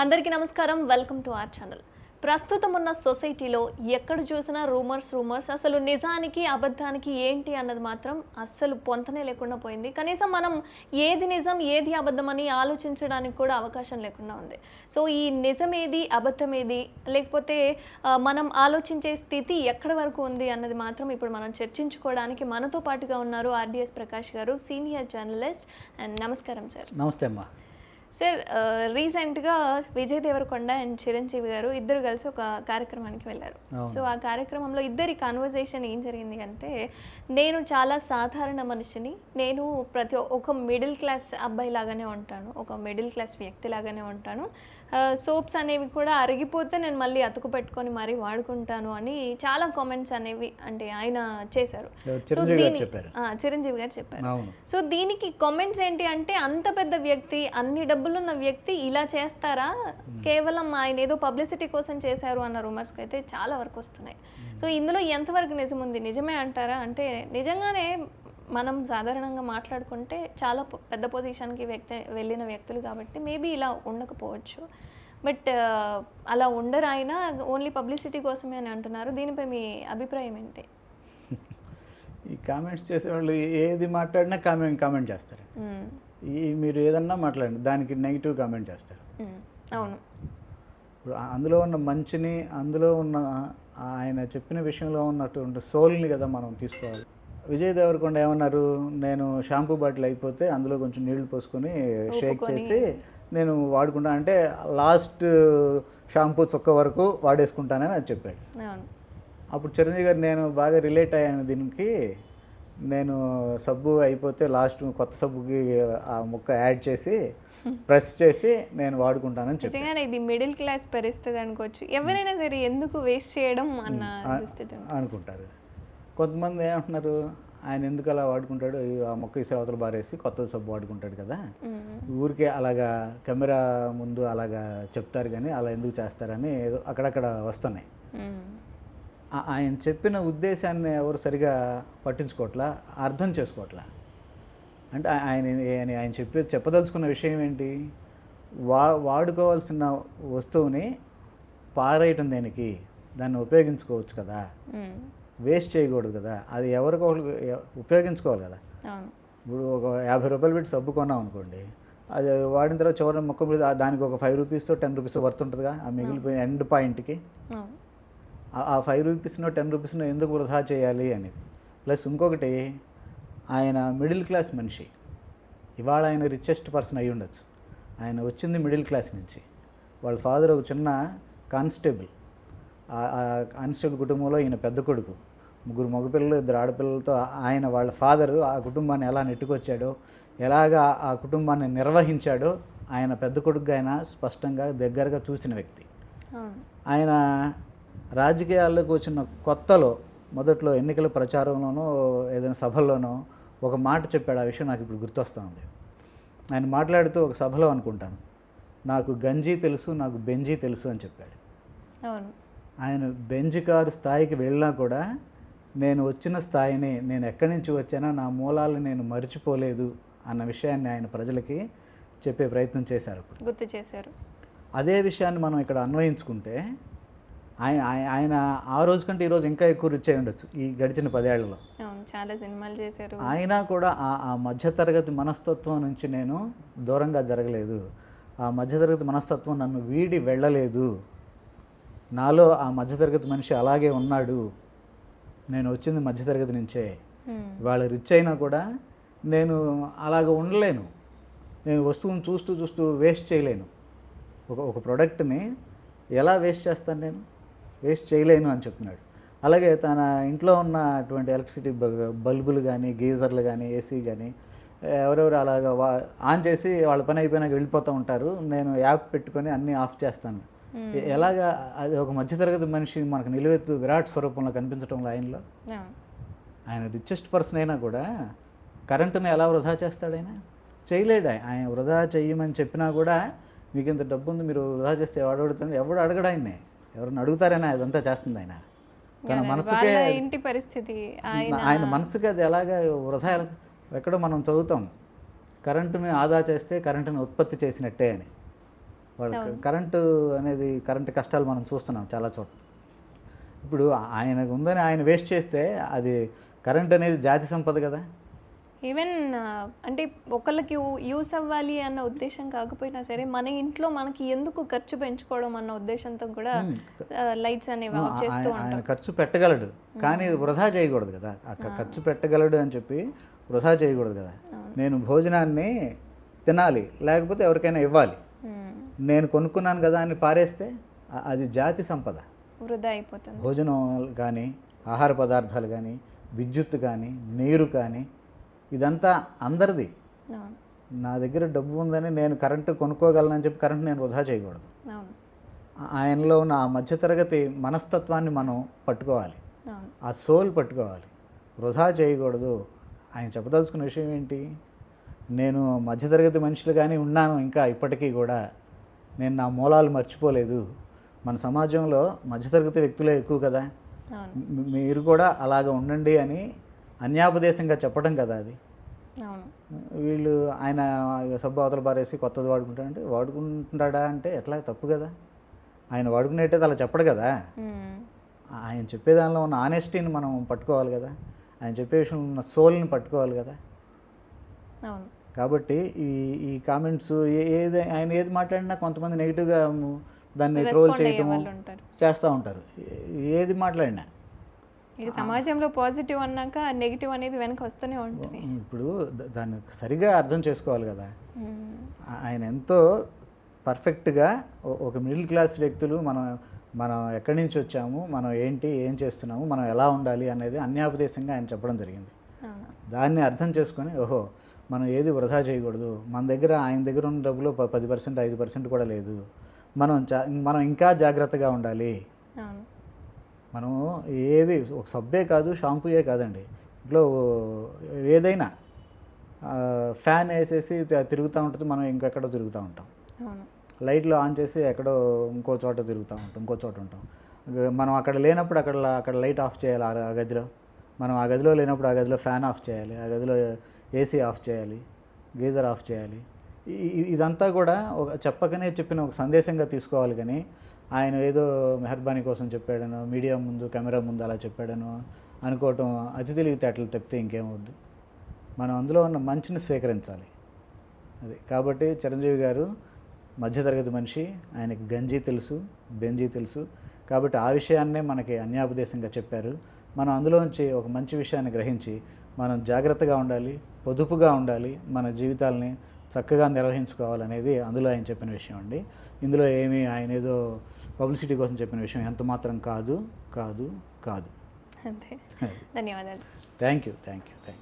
అందరికీ నమస్కారం. Welcome to are channel ప్రస్తుతం ఉన్న సొసైటీలో ఎక్కడ చూసినా రూమర్స్ రూమర్స్. అసలు నిజానికి అబద్ధానికి ఏంటి అన్నది మాత్రం అస్సలు పొంతనే లేకుండా పోయింది. కనీసం మనం ఏది నిజం ఏది అబద్ధం అని ఆలోచించడానికి కూడా అవకాశం లేకుండా ఉంది. సో ఈ నిజం ఏది అబద్ధం ఏది లేకపోతే మనం ఆలోచించే స్థితి ఎక్కడి వరకు ఉంది అన్నది మాత్రం ఇప్పుడు మనం చర్చించుకోవడానికి మనతో పాటుగా ఉన్నారు RDS Prakash garu senior journalist. And నమస్కారం సార్. నమస్తే అమ్మా. సార్ రీసెంట్గా విజయ్ దేవరకొండ అండ్ చిరంజీవి గారు ఇద్దరు కలిసి ఒక కార్యక్రమానికి వెళ్ళారు. సో ఆ కార్యక్రమంలో ఇద్దరి కాన్వర్జేషన్ ఏం జరిగింది అంటే నేను చాలా సాధారణ మనిషిని నేను ప్రతి ఒక మిడిల్ క్లాస్ అబ్బాయి లాగానే ఉంటాను ఒక మిడిల్ క్లాస్ వ్యక్తి లాగానే ఉంటాను. సోప్స్ అనేవి కూడా అరిగిపోతే నేను మళ్ళీ అతుకు పెట్టుకొని మరీ వాడుకుంటాను అని చాలా కామెంట్స్ అనేవి అంటే ఆయన చేశారు? సో దీని- చిరంజీవి గారు చెప్పారు. సో దీనికి కామెంట్స్ ఏంటి అంటే అంత పెద్ద వ్యక్తి అన్ని డబ్బులున్న వ్యక్తి ఇలా చేస్తారా? కేవలం ఆయన ఏదో పబ్లిసిటీ కోసం చేశారు అన్న రూమర్స్కి అయితే చాలా వరకు వస్తున్నాయి. సో ఇందులో ఎంతవరకు నిజం ఉంది నిజమే అంటారా? అంటే నిజంగానే మనం సాధారణంగా మాట్లాడుకుంటే చాలా పెద్ద పొజిషన్కి వ్యక్తి వెళ్ళిన వ్యక్తులు కాబట్టి మేబీ ఇలా ఉండకపోవచ్చు. బట్ అలా ఉండరు ఆయన ఓన్లీ పబ్లిసిటీ కోసమే అని అంటున్నారు. దీనిపై మీ అభిప్రాయం ఏంటి? ఈ కామెంట్స్ చేసేవాళ్ళు ఏది మాట్లాడినా కామెంట్ కామెంట్ చేస్తారు. ఈ మీరు ఏదన్నా మాట్లాడండి. దానికి నెగిటివ్ కామెంట్ చేస్తారు. అవును. ఇప్పుడు అందులో ఉన్న మంచిని అందులో ఉన్న ఆయన చెప్పిన విషయంలో ఉన్నటువంటి సోల్ని కదా మనం తీసుకోవాలి. విజయ్ దేవరకొండ ఏమన్నారు? నేను షాంపూ బాటిల్ అయిపోతే అందులో కొంచెం నీళ్ళు పోసుకొని షేక్. చేసి నేను వాడుకుంటా అంటే లాస్ట్ షాంపూ చుక్క వరకు వాడేసుకుంటానని అది చెప్పాడు. అప్పుడు చిరంజీవి గారు నేను బాగా రిలేట్ అయ్యాను దీనికి నేను సబ్బు అయిపోతే లాస్ట్ కొత్త సబ్బుకి ఆ ముక్క యాడ్ చేసి ప్రెస్ చేసి నేను వాడుకుంటానని చెప్పాను. ఇది మిడిల్ క్లాస్ పరిస్థితి అనుకోవచ్చు. ఎవరైనా సరే ఎందుకు వేస్ట్ చేయడం అన్న. అనుకుంటారు. కొంతమంది ఏమంటున్నారు ఆయన ఎందుకు అలా వాడుకుంటాడు? ఆ మొక్క ఈ అవతల బారేసి కొత్త సబ్బు వాడుకుంటాడు కదా. ఊరికే అలాగా కెమెరా ముందు అలాగా చెప్తారు కానీ అలా ఎందుకు చేస్తారని ఏదో అక్కడక్కడ వస్తున్నాయి. ఆయన చెప్పిన ఉద్దేశాన్ని ఎవరు సరిగా పట్టించుకోవట్లా? అర్థం చేసుకోవట్లా? అంటే ఆయన ఆయన చెప్పే చెప్పదలుచుకున్న విషయం ఏంటి? వా వాడుకోవాల్సిన వస్తువుని పారేయటం దేనికి? దాన్ని ఉపయోగించుకోవచ్చు కదా. వేస్ట్ చేయకూడదు కదా? అది ఎవరికో ఉపయోగించుకోవాలి కదా? ఇప్పుడు ఒక యాభై రూపాయలు పెట్టి సబ్బు కొన్నాం అనుకోండి అది వాడిన తర్వాత చివరి మొక్క దానికి ఒక five rupees ten rupees worth ఉంటుందిగా? ఆ మిగిలిపోయిన ఎండ్ పాయింట్కి ఆ- ఫైవ్ రూపీస్నో టెన్ రూపీస్నో ఎందుకు వృధా చేయాలి అనేది. ప్లస్ ఇంకొకటి ఆయన మిడిల్ క్లాస్ మనిషి. ఇవాళ ఆయన రిచెస్ట్ పర్సన్ అయి ఉండొచ్చు. ఆయన వచ్చింది మిడిల్ క్లాస్ నుంచి. వాళ్ళ ఫాదర్ ఒక చిన్న కానిస్టేబుల్ ఆ కానిస్టేబుల్ కుటుంబంలో ఈయన పెద్ద కొడుకు. ముగ్గురు మగపిల్లలు ఇద్దరు ఆడపిల్లలతో ఆయన వాళ్ళ ఫాదరు ఆ కుటుంబాన్ని ఎలా నెట్టుకొచ్చాడో ఎలాగా ఆ కుటుంబాన్ని నిర్వహించాడో ఆయన పెద్ద కొడుకుగా ఆయన స్పష్టంగా దగ్గరగా చూసిన వ్యక్తి. ఆయన రాజకీయాల్లోకి వచ్చిన కొత్తలో మొదట్లో ఎన్నికల ప్రచారంలోనో ఏదైనా సభల్లోనో ఒక మాట చెప్పాడు. ఆ విషయం నాకు ఇప్పుడు గుర్తొస్తూ ఉంది. ఆయన మాట్లాడుతూ ఒక సభలో అనుకుంటాను. నాకు గంజి తెలుసు నాకు బెంజీ తెలుసు అని చెప్పాడు. అవును. ఆయన బెంజ్ కారు స్థాయికి వెళ్ళినా కూడా నేను వచ్చిన స్థాయిని నేను ఎక్కడి నుంచి వచ్చానో నా మూలాలను నేను మర్చిపోలేదు అన్న విషయాన్ని ఆయన ప్రజలకి చెప్పే ప్రయత్నం చేశారు అప్పుడు. గుర్తు చేశారు. అదే విషయాన్ని మనం ఇక్కడ అన్వయించుకుంటే ఆయన ఆయన- ఆయన ఆ రోజు కంటే ఈరోజు ఇంకా ఎక్కువ రిచ్ అయి ఉండొచ్చు ఈ గడిచిన పదేళ్ళలో. చాలా సినిమాలు చేశారు. అయినా కూడా ఆ ఆ మధ్యతరగతి మనస్తత్వం నుంచి నేను దూరంగా జరగలేదు. ఆ మధ్యతరగతి మనస్తత్వం నన్ను వీడి వెళ్ళలేదు. నాలో ఆ మధ్యతరగతి మనిషి అలాగే ఉన్నాడు. నేను వచ్చింది మధ్యతరగతి నుంచే. వాళ్ళు రిచ్ అయినా కూడా నేను అలాగ ఉండలేను. నేను వస్తువుని చూస్తూ చూస్తూ వేస్ట్ చేయలేను. ఒక ఒక ప్రోడక్ట్ని ఎలా వేస్ట్ చేస్తాను నేను? వేస్ట్ చేయలేను అని చెప్తున్నాడు. అలాగే తన ఇంట్లో ఉన్నటువంటి ఎలక్ట్రిసిటీ బల్బులు కానీ గీజర్లు కానీ ఏసీ కానీ ఎవరెవరు అలాగ వా ఆన్ చేసి వాళ్ళ పని అయిపోయినాక వెళ్ళిపోతూ ఉంటారు. నేను యాప్ పెట్టుకొని అన్నీ ఆఫ్ చేస్తాను. ఎలాగా అది ఒక మధ్యతరగతి మనిషి మనకు నిలువెత్తు విరాట్ స్వరూపంలో కనిపించడం ఆయనలో అవును ఆయన రిచెస్ట్ పర్సన్ అయినా కూడా కరెంటుని ఎలా వృధా చేస్తాడు ఆయన? చేయలేడు ఆయన. ఆయన వృధా చేయమని చెప్పినా కూడా మీకు ఇంత డబ్బు ఉంది మీరు వృధా చేస్తే ఎవడు అడుగుతాడు? ఎవడు అడగడు ఆయన్ని. ఎవరిని అడుగుతారని అదంతా చేస్తుంది ఆయన. తన మనసుకే ఇంటి పరిస్థితి ఆయన మనసుకి అది ఎలాగ వృధా ఎక్కడో మనం చదువుతాం. కరెంటుని ఆదా చేస్తే కరెంటుని ఉత్పత్తి చేసినట్టే అని. వాళ్ళకి కరెంటు అనేది కరెంటు కష్టాలు మనం చూస్తున్నాం చాలా చోట్ల. ఇప్పుడు ఆయనకు ఉందని ఆయన వేస్ట్ చేస్తే అది కరెంట్ అనేది జాతి సంపద కదా. ఈవెన్ అంటే ఒకళ్ళకి యూస్ అవ్వాలి అన్న ఉద్దేశం కాకపోయినా సరే మన ఇంట్లో మనకి ఎందుకు ఖర్చు పెంచుకోవడం అన్న ఉద్దేశంతో కూడా లైట్స్ అనేవి ఆఫ్ చేస్తూ ఖర్చు పెట్టగలడు. కానీ వృధా చేయకూడదు కదా. ఖర్చు పెట్టగలడు అని చెప్పి వృధా చేయకూడదు కదా. నేను భోజనాన్ని తినాలి లేకపోతే ఎవరికైనా ఇవ్వాలి. నేను కొనుక్కున్నాను కదా అని పారేస్తే అది జాతి సంపద. వృధా అయిపోతుంది. భోజనం కానీ ఆహార పదార్థాలు కానీ విద్యుత్ కానీ నీరు కానీ ఇదంతా అందరిది. నా దగ్గర డబ్బు ఉందని నేను కరెంటు కొనుక్కోగలనని చెప్పి కరెంట్ నేను వృధా చేయకూడదు. ఆయనలో ఉన్న ఆ మధ్యతరగతి మనస్తత్వాన్ని మనం పట్టుకోవాలి. ఆ సోల్ పట్టుకోవాలి. వృధా చేయకూడదు. ఆయన చెప్పదలుచుకున్న విషయం ఏంటి? నేను మధ్యతరగతి మనుషులుగానే ఉన్నాను. ఇంకా ఇప్పటికీ కూడా నేను నా మూలాలు మర్చిపోలేదు. మన సమాజంలో మధ్యతరగతి వ్యక్తులే ఎక్కువ కదా. మీరు కూడా అలాగ ఉండండి అని అన్యాపదేశంగా చెప్పడం కదా అది. వీళ్ళు ఆయన సబ్బు అవతల పారేసి కొత్తది వాడుకుంటాడంటే వాడుకుంటాడా అంటే ఎట్లా? తప్పు కదా. ఆయన వాడుకునేటది అలా చెప్పడు కదా. ఆయన చెప్పే దానిలో ఉన్న ఆనెస్టీని మనం పట్టుకోవాలి కదా. ఆయన చెప్పే విషయంలో ఉన్న సోల్ని పట్టుకోవాలి కదా. కాబట్టి ఈ ఈ కామెంట్స్ ఏది ఆయన ఏది మాట్లాడినా కొంతమంది నెగిటివ్గా దాన్ని ట్రోల్ చేయటము ఉంటారు. చేస్తూ ఉంటారు. ఏది మాట్లాడినా. ఇక సమాజంలో పాజిటివ్ అన్నాక నెగిటివ్ అనేది వెనక వస్తూనే ఉంటుంది. ఇప్పుడు దాన్ని సరిగా అర్థం చేసుకోవాలి కదా. ఆయన ఎంతో పర్ఫెక్ట్గా ఒక మిడిల్ క్లాస్ వ్యక్తులు మనం మనం ఎక్కడి నుంచి వచ్చాము మనం ఏంటి ఏం చేస్తున్నాము మనం ఎలా ఉండాలి అనేది అన్యాపదేశంగా ఆయన చెప్పడం జరిగింది. దాన్ని అర్థం చేసుకొని ఓహో మనం ఏది వృధా చేయకూడదు. మన దగ్గర ఆయన దగ్గర ఉన్న డబ్బులు పది పర్సెంట్ ఐదు పర్సెంట్ కూడా లేదు. మనం మనం ఇంకా జాగ్రత్తగా ఉండాలి. మనం ఏది ఒక సబ్బే కాదు షాంపూయే కాదండి. ఇంట్లో ఏదైనా ఫ్యాన్ వేసేసి తిరుగుతూ ఉంటుంది మనం ఇంకెక్కడో తిరుగుతూ ఉంటాం. లైట్లు ఆన్ చేసి ఎక్కడో ఇంకో చోట తిరుగుతూ ఉంటాం ఇంకో చోట ఉంటాం. మనం అక్కడ లేనప్పుడు అక్కడ అక్కడ లైట్ ఆఫ్ చేయాలి ఆ గదిలో. మనం ఆ గదిలో లేనప్పుడు ఆ గదిలో ఫ్యాన్ ఆఫ్ చేయాలి ఆ గదిలో ఏసీ ఆఫ్ చేయాలి గీజర్ ఆఫ్ చేయాలి. ఇదంతా కూడా ఒక చెప్పకనే చెప్పిన ఒక సందేశంగా తీసుకోవాలి కానీ ఆయన ఏదో మెహర్బానీ కోసం చెప్పాడనో మీడియా ముందు కెమెరా ముందు అలా చెప్పాడనో అనుకోవటం అతి తెలివితేటలు తప్పితే ఇంకేమవుద్దు? మనం అందులో ఉన్న మంచిని స్వీకరించాలి. అది. కాబట్టి చిరంజీవి గారు మధ్యతరగతి మనిషి ఆయనకి గంజి తెలుసు బెంజీ తెలుసు. కాబట్టి ఆ విషయాన్నే మనకి అన్యాపదేశంగా చెప్పారు. మనం అందులోంచి ఒక మంచి విషయాన్ని గ్రహించి మనం జాగ్రత్తగా ఉండాలి పొదుపుగా ఉండాలి మన జీవితాలని చక్కగా నిర్వహించుకోవాలనేది అందులో ఆయన చెప్పిన విషయం అండి. ఇందులో ఏమీ ఆయన ఏదో పబ్లిసిటీ కోసం చెప్పిన విషయం ఎంత మాత్రం కాదు కాదు కాదు. అంతే. ధన్యవాదాలు. Thank you thank you thank you